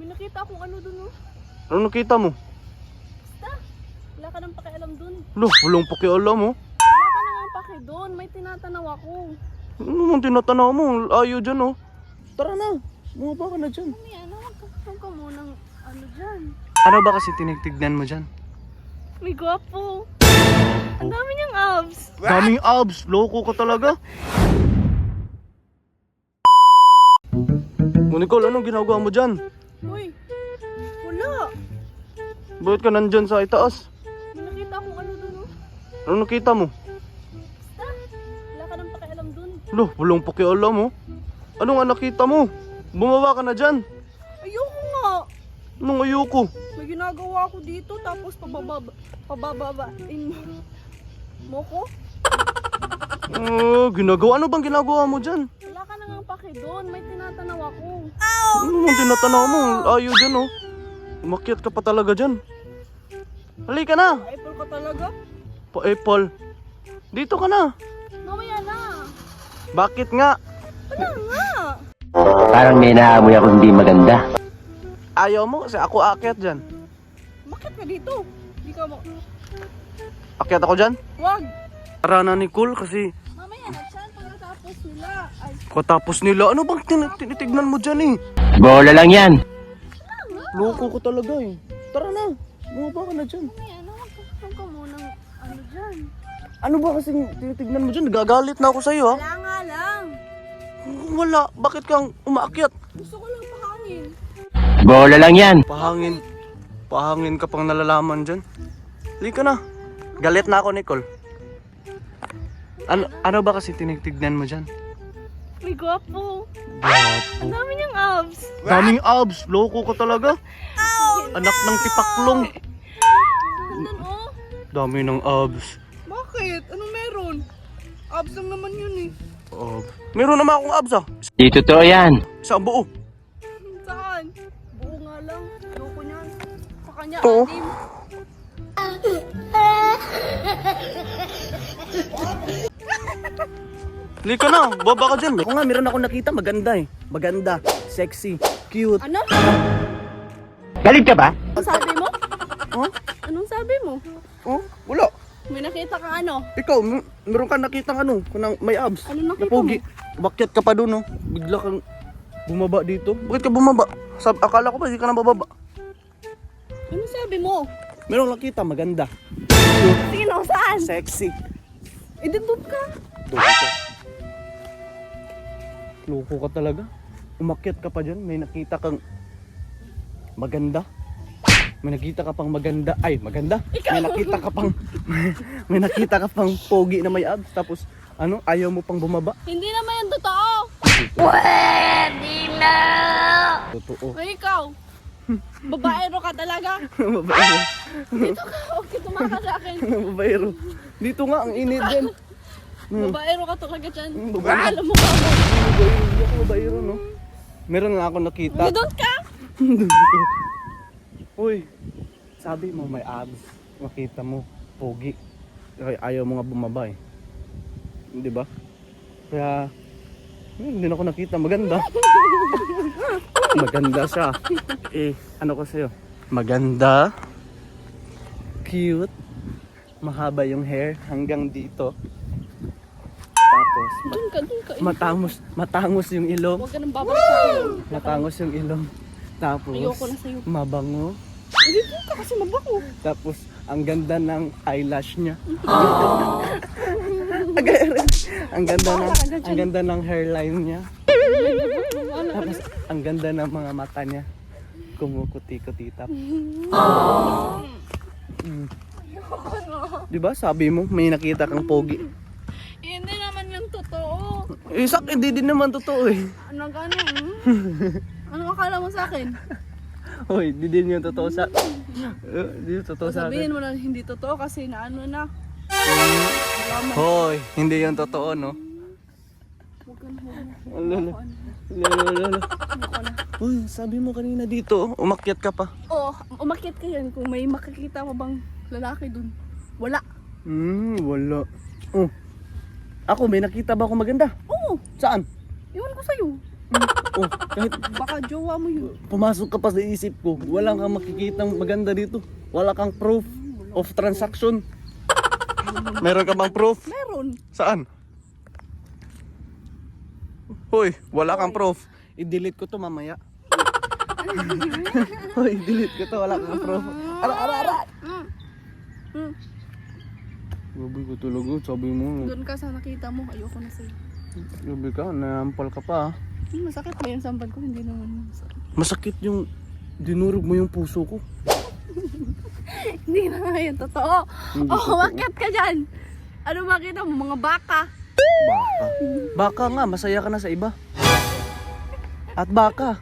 May nakita akong ano dun, oh. Ano nakita mo? Basta. Wala ka nang pakialam dun. Lo, walang pakialam mo. Wala ka nang paki dun. May tinatanaw ako. Ano naman tinatanaw mo? Ayaw dyan oh. Tara na. Bumaba ka na dyan. Ano yan? Huwag ka, munang ano dyan. Ano ba kasi tinitignan mo dyan? May gwapo. Ang dami niyang abs. Daming abs. Loko ka talaga. O Nicole, anong ginagawa mo dyan? Uy. Wala. Bakit ka nandyan sa itaas? May nakita akong ano dun, oh. Ano nakita mo? Basta. Wala ka nang pakialam dun. Lo, walang pakialam mo. Ano nga nakita mo? Bumaba ka na dyan. Ayoko nga. Anong ayoko? May ginagawa ako dito tapos pabababa, pabababain mo. Mo ko? Ah, ginagawa? Ano bang ginagawa mo dyan? Doon. May tinatanaw ako. Ano naman tinatanaw mo? Ayaw dyan oh. Umakyat ka pa talaga dyan. Halika na. Apple ka talaga? Pa-apple. Dito ka na. Mamaya na. Bakit nga? Wala nga. Parang may naamoy ako hindi maganda. Ayaw mo kasi ako aakyat dyan. Bakit ka dito? Hindi ka mo. Akyat ako dyan? Wag. Tara na Nicole kasi. Pagkatapos nila. Ay, katapos nila. Ano bang tin- tinitignan mo dyan eh? Bola lang yan. Loko ko talaga eh. Tara na. Bumaba ka na dyan. na. Huwag ka, munang ano dyan. Ano ba kasing tinitignan mo dyan? Nagagalit na ako sa'yo ha. Wala nga lang. Wala. Bakit kang umaakyat? Gusto ko lang pahangin. Bola lang yan. Pahangin. Pahangin ka pang nalalaman dyan. Halika na. Galit na ako, Nicole. Ano, ano ba kasi tinitignan mo dyan? May gwapo. Ang dami niyang abs. Daming abs. Loko ka talaga. Anak ng tipaklong. Nandun oh. Dami ng abs. Bakit? Anong meron? Abs lang naman yun eh. Ab. Meron naman akong abs ah. Di totoo yan. Isang buo. Saan? Buo nga lang. Ayoko niyan. Sa kanya, Oo. anim. Halika na. Baba ka dyan. Ako nga, meron ako nakita. Maganda eh. Maganda. Sexy. Cute. Ano? Galit ka ba? Anong sabi mo? Oh? Anong sabi mo? Oh? Wala. May nakita kang ano? Ikaw, mer- meron ka nakitang ano, kunang may abs. Ano nakita Na pogi. Bakyat ka pa doon, no? Bigla kang bumaba dito. Bakit ka bumaba? Sab akala ko ba hindi ka na bababa? Ano sabi mo? Meron nakita, maganda. Sino? Saan? Sexy. Eh, doon ka. Doon ka. Loko ka talaga. Umakyat ka pa dyan, may nakita kang maganda. May nakita ka pang maganda. Ay, maganda. May nakita ka pang may nakita ka pang pogi na may abs tapos ano, ayaw mo pang bumaba. Hindi naman yan totoo. Totoo. Ay, ikaw. Babaero ka talaga. Babaero. Dito ka. Okay, tumaka sa akin. Babaero. Dito nga ang init din. Babaero ka talaga dyan. Hmm, babaero. Alam mo ka mo. Babaero, hindi ako babaero, no? Meron nga ako nakita. Doon ka. Uy, sabi mo may abs. Makita mo, pogi. Ay, ayaw mo nga bumaba eh. Di ba? Kaya, eh, hindi na ako nakita. Maganda. Maganda siya. Eh, ano ko sa'yo? Maganda. Cute. Mahaba yung hair hanggang dito. Tapos, ma- Doon ka, doon ka. matangos, matangos yung ilong. Huwag ka nang babalik. Matangos yung ilong. Tapos, Ayoko na sa'yo. mabango. Hindi doon ka kasi mabango. Tapos, ang ganda ng eyelash niya. Ang ganda ng ka na dyan. ang ganda ng hairline niya. Wala ka Tapos ang ganda ng mga mata niya. Kumukuti-kuti tap. Mm. Di ba? Sabi mo, may nakita kang pogi. Eh, Hindi naman yung totoo. Eh, sak, hindi din naman totoo eh. Ano gano'n? Ano akala mo sa akin? Hoy, di din yung totoo sa... Eh, Di yung totoo sa akin. Sabihin mo na hindi totoo kasi na ano na. Hoy, hindi yung totoo, no? Huwag ka na, huwag na. Lalo, lalo, lalo. Uy, sabi mo kanina dito, umakyat ka pa. Oo, umakyat ka yan kung may makikita mo bang lalaki dun. Wala. Hmm, wala. Oh. Ako, may nakita ba ako maganda? Oo, Saan? iwan ko sa'yo. Oh, kahit Baka jowa mo yun. pumasok ka pa sa isip ko, wala kang makikitang maganda dito. Wala kang proof of transaction. Meron ka bang proof? Meron. Saan? Hoy, wala kang proof. I-delete ko to mamaya. Hoy, delete ko to, wala kang proof. Ara, ara, ara! Mm. Mm. Gabi ko talaga, sabi mo. Doon ka sa nakita mo. Ayoko na sa'yo. Gabi ka, naampal ka pa. ah. Hmm, masakit ba yung sampal ko? Hindi naman masakit. Masakit yung dinurog mo yung puso ko. Hindi na nga yun. Totoo. Hindi Oh, totoo. bakit ka dyan? Ano makita mo? Mga baka. Baka. Baka nga, masaya ka na sa iba. At baka,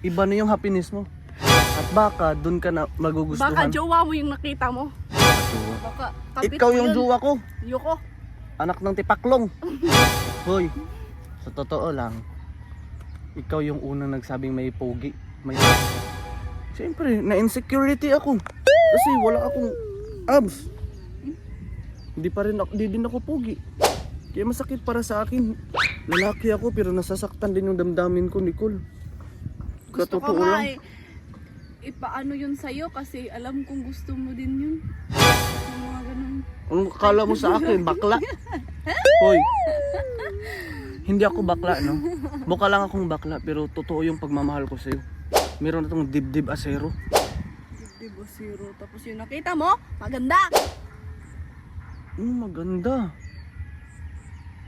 iba na yung happiness mo. At baka, dun ka na Baka magugustuhan. jowa mo yung nakita mo. Baka Ikaw mo yung yun. jowa ko. Ayoko. Anak ng tipaklong. Hoy, sa totoo lang, ikaw yung unang nagsabing may pogi. May Siyempre, na-insecurity ako. Kasi wala akong abs. Hindi pa rin ako, di din ako pogi. Kaya masakit para sa akin. Lalaki ako pero nasasaktan din yung damdamin ko, Nicole. Gusto ko Katotoo nga lang. eh, ipaano yun sa'yo kasi alam kong gusto mo din yun. Yung mga ganun. Anong akala mo sa akin? Bakla? Hoy. Hindi ako bakla, no? Mukha lang akong bakla, pero totoo yung pagmamahal ko sa'yo. Meron na tong dibdib asero. Dibdib o zero. Tapos yung nakita mo, maganda. Mm, maganda.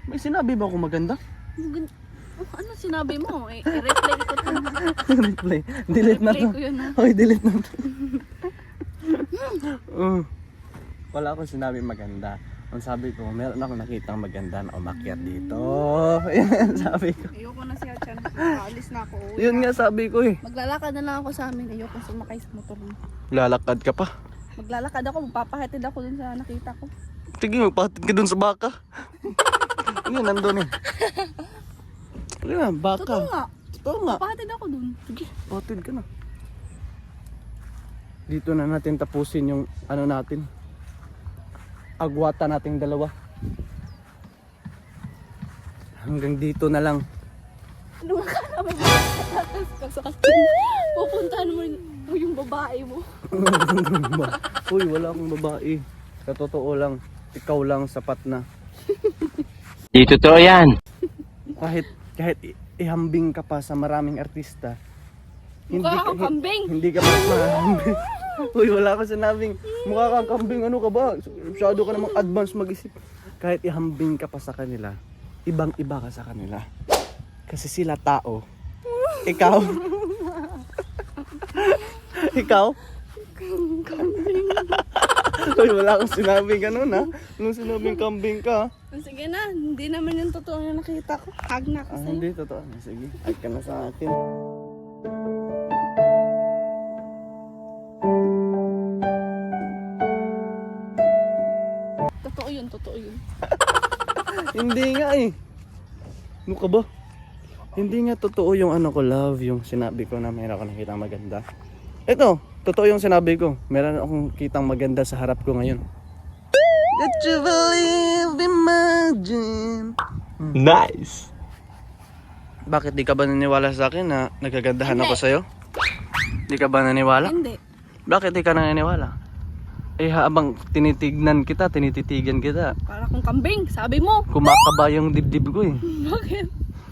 May sinabi ba ako maganda? Maganda. Oh, ano sinabi mo? Eh, i-replay ko to. Replay. Delete na to. Hoy, delete na to. Uh, wala akong sinabi maganda. Ang sabi ko, meron ako nakitang maganda na umakyat dito. Yan sabi ko. Ayoko na siya dyan. Nakaalis na ako. Uwi Yun nga sabi ko eh. Maglalakad na lang ako sa amin. Ayoko sumakay sa motor mo. Lalakad ka pa. Maglalakad ako. Magpapahatid ako dun sa nakita ko. Sige, magpatid ka dun sa baka. Yun, nandun eh. Yun, baka. Totoo nga. Totoo nga. Papahatid ako dun. Sige, patid ka na. Dito na natin tapusin yung ano natin. Agwata nating dalawa. Hanggang dito na lang. Ano ka naman matatas ka sa? Pupuntahan mo mo yung babae mo. Uy, wala akong babae. Sa totoo lang, ikaw lang sapat na. Di totoo yan. Kahit kahit ihambing ka pa sa maraming artista. Mukha kang kambing. Hindi ka pa mahambing. Uy, wala ka sinabing mukha kang kambing. Ano ka ba? Masyado ka namang advance mag-isip. Kahit ihambing ka pa sa kanila, ibang iba ka sa kanila. Kasi sila tao. Ikaw? Ikaw? Uy, wala akong sinabing ganun ha. Nung sinabing kambing ka. Sige na, hindi naman yung totoo yung nakita ko. Hag na ako Ah, sa'yo. hindi, totoo. Sige, ay ka na sa akin. Hindi nga eh. Ano ka ba? Hindi nga totoo yung ano ko, love, yung sinabi ko na meron ako nakitang maganda. Ito, totoo yung sinabi ko. Meron akong kitang maganda sa harap ko ngayon. That you believe, imagine. Nice. Bakit di ka ba naniwala sa akin na nagagandahan ako sa'yo? Di ka ba naniwala? Hindi. Bakit di ka naniniwala? Eh habang tinitignan kita, tinititigan kita, Para kung kambing, sabi mo. kumakaba yung dibdib ko eh. Bakit?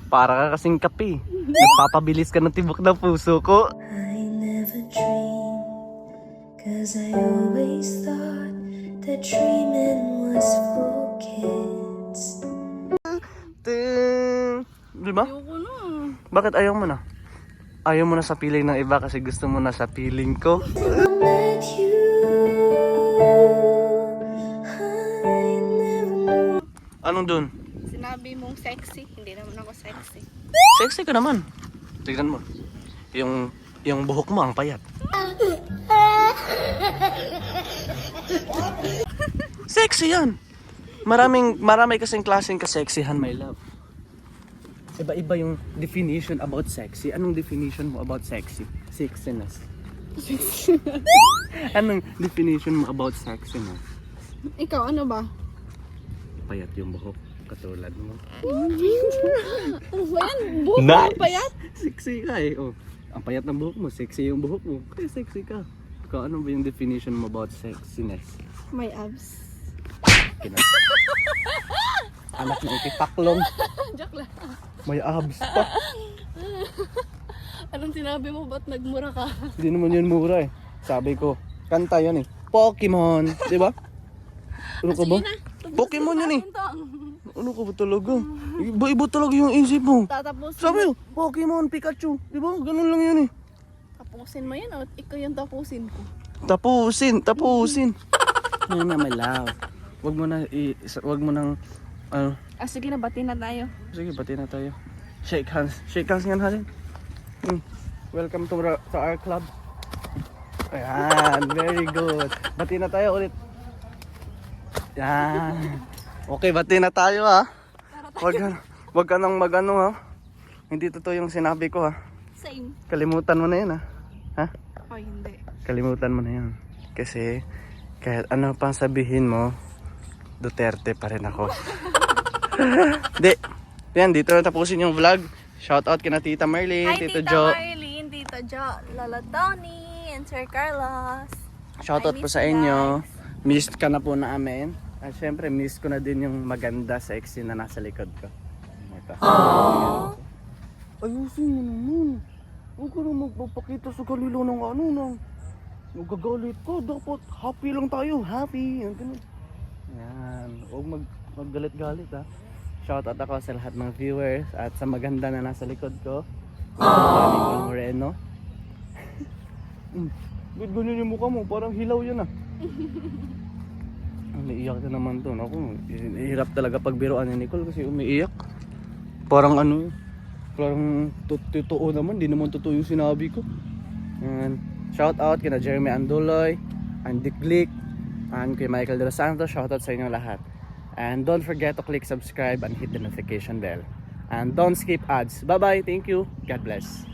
Para ka kasing kape. Nagpapabilis ka ng tibok ng puso ko. I never dreamed, cause I always thought that dreaming was for kids. Ting. Di ba? Ayoko na. Bakit ayaw mo na? Ayaw mo na sa piling ng iba kasi gusto mo na sa piling ko. Anong dun? Sinabi mong sexy, hindi naman ako sexy. Sexy ka naman. Tignan mo. Yung yung buhok mo ang payat. Sexy yan. Maraming marami kasing klaseng ka-sexyhan, my love. Iba-iba yung definition about sexy. Anong definition mo about sexy? Sexiness. Anong definition mo about sexiness? Ikaw, ano ba? Payat yung buhok. Katulad mo. Ano ba yan? Buhok mo Nice. pa yan? Sexy ka eh. Oh. Ang payat ng buhok mo, sexy yung buhok mo. Kaya sexy ka. Ikaw, ano ba yung definition mo about sexiness? May abs. Anak ng ikipaklong, Joke lang. may abs pa. Anong sinabi mo? Ba't nagmura ka? Hindi naman yun mura eh. Sabi ko, kanta yun eh. Pokemon, di ba? Ano ka ba? Pokemon yun eh. Ano ka ba talaga? Iba-iba talaga yung isip mo. Tatapusin Sabi mo, Pokemon, Pikachu. Di ba? Ganun lang yun eh. Tapusin mo yan o ikaw yung tapusin ko. Tapusin, tapusin. Yan na, my love. Wag mo na, i, wag mo nang, ano, Ah, sige na, bati na tayo. sige, bati na tayo. Shake hands. Shake hands nga natin. Mm. Welcome to, our- to our club. Ayan, very good. Bati na tayo ulit. Yan. Okay, bati na tayo ha. Wag ka, wag ka nang magano ha. Hindi totoo yung sinabi ko ha. Same. Kalimutan mo na yan ha. Ha? Oh, hindi. Kalimutan mo na yan. Kasi, kahit ano pang sabihin mo, Duterte pa rin ako. Di. Yan, dito na tapusin yung vlog. Shoutout kina Tita Merlin, Hi, Tito Tita Jo. Marlene, Tito Jo, Lola Tony, and Sir Carlos. Shoutout I po miss sa you inyo. Miss ka na po namin. At syempre, miss ko na din yung maganda sexy na nasa likod ko. Ito. Ayusin mo naman. Huwag ka na magpapakita sa kanila ng ano nang nagagalit ka. Dapat happy lang tayo. Happy. Yan, ganun. Yan. Huwag mag, maggalit-galit ha. Shoutout ako sa lahat ng viewers at sa maganda na nasa likod ko. Nicole Moreno. Ba't ganyan yung mukha mo? Parang hilaw yan ah. Umiiyak na naman to. Ako, hirap talaga pagbiroan ni Nicole kasi umiiyak. Parang ano, parang to- totoo naman. Di naman totoo yung sinabi ko. And shout out kina Jeremy Anduloy, and Dick Glick, and kay Michael De Los Santos. Shout out sa inyo lahat. And don't forget to click subscribe and hit the notification bell. And don't skip ads. Bye-bye. Thank you. God bless.